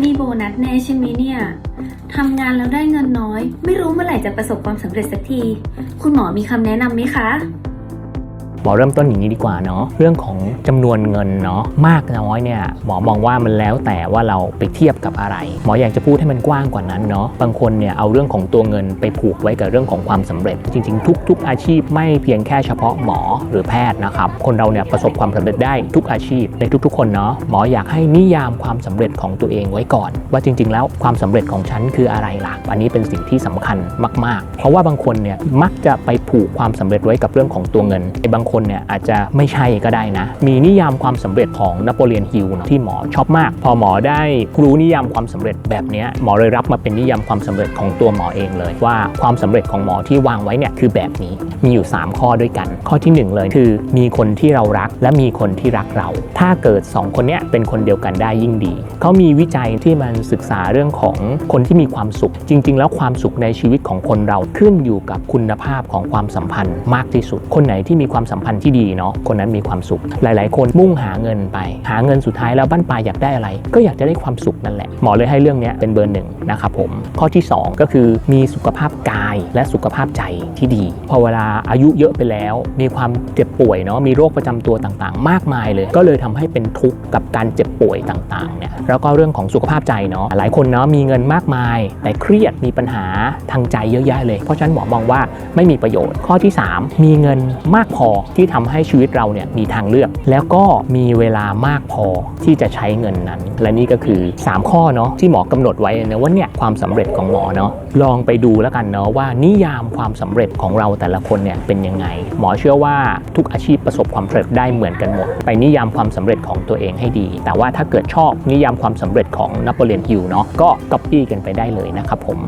นี่โบนัสแน่ใช่ไหมเนี่ย ทำงานแล้วได้เงินน้อย ไม่รู้เมื่อไหร่จะประสบความสำเร็จสักที คุณหมอมีคำแนะนำไหมคะ หมอเริ่มต้นอย่างนี้ดีกว่าเนาะเรื่องของจำนวนเงินเนาะมากน้อยเนี่ยหมอมองว่ามันแล้วแต่ว่าเราไปเทียบกับอะไร หมออยากจะพูดให้มันกว้างกว่านั้นเนาะบางคนเนี่ยเอาเรื่องของตัวเงินไปผูกไว้กับเรื่องของความสำเร็จ จริง ๆ ทุก ๆ อาชีพไม่เพียงแค่เฉพาะหมอหรือแพทย์นะครับคนเราเนี่ยประสบความสำเร็จได้ทุกอาชีพในทุก ๆ คนเนาะหมออยากให้นิยามความสำเร็จของตัวเองไว้ก่อน ว่าจริง ๆ แล้วความสำเร็จของฉันคืออะไรล่ะอันนี้เป็นสิ่งที่สำคัญมาก ๆ เพราะว่าบางคนเนี่ยมักจะไปผูกความสำเร็จไว้กับเรื่องของตัวเงินไอ้บางคนเนี่ยอาจจะไม่ใช่ก็ได้นะ มีนิยามความสำเร็จของนโปเลียนฮิลที่หมอชอบมาก พอหมอได้รู้นิยามความสำเร็จแบบนี้หมอเลยรับมาเป็นนิยามความสำเร็จของตัวหมอเองเลย ว่าความสำเร็จของหมอที่วางไว้เนี่ยคือแบบนี้มีอยู่ 3 ข้อด้วยกัน ข้อทีหนึ่1 เลยคือ มีคนที่เรารักและมีคนที่รักเรา ถ้าเกิด 2 คนเนี้ยเป็นคนเดียวกันได้ยิ่งดีเขามีวิจัยที่มันศึกษาเรื่องของคนที่มีความสุข จริง ๆ แล้วความสุขในชีวิตของคนเราขึ้นอยู่กับคุณภาพของความสัมพันธ์มากที่สุด คนไหนที่มีความสัมพันธ์ที่ดีเนาะคนนั้นมีความสุข หลาย ๆ คนมุ่งหาเงินไป หาเงินสุดท้ายแล้วบ้านปลายอยากได้อะไร ก็อยากจะได้ความสุขนั่นแหละหมอเลยให้เรื่องนี้เป็นเบอร์หนึ่งนะครับผมข้อที่ 2 ก็คือมีสุขภาพกายและสุขภาพใจที่ดี พอเวลาอายุเยอะไปแล้ว มีความเจ็บป่วยเนาะมีโรคประจำตัวต่างๆ มากมายเลย ก็เลยทำให้เป็นทุกข์กับการเจ็บป่วยต่างๆเนี่ยแล้วก็เรื่องของสุขภาพใจเนาะหลายคนเนาะมีเงินมากมาย แต่เครียดมีปัญหาทางใจเยอะแยะเลย เพราะฉะนั้นหมอมองว่าไม่มีประโยชน์ ข้อที่ 3 มีเงินมากพอที่ทำให้ชีวิตเราเนี่ยมีทางเลือก แล้วก็มีเวลามากพอที่จะใช้เงินนั้น และนี่ก็คือ 3 ข้อเนาะที่หมอกำหนดไว้นะว่าเนี่ยความสำเร็จของหมอเนาะลองไปดูแล้วกันเนาะว่านิยามความสำเร็จของเราแต่ละคนเนี่ยเป็นยังไง หมอเชื่อว่าทุกอาชีพประสบความสำเร็จได้เหมือนกันหมด ไปนิยามความสำเร็จของตัวเองให้ดี แต่ว่าถ้าเกิดชอบนิยามความสำเร็จของนโปเลียนฮิลเนาะก็ก๊อปปี้กันไปได้เลยนะครับผม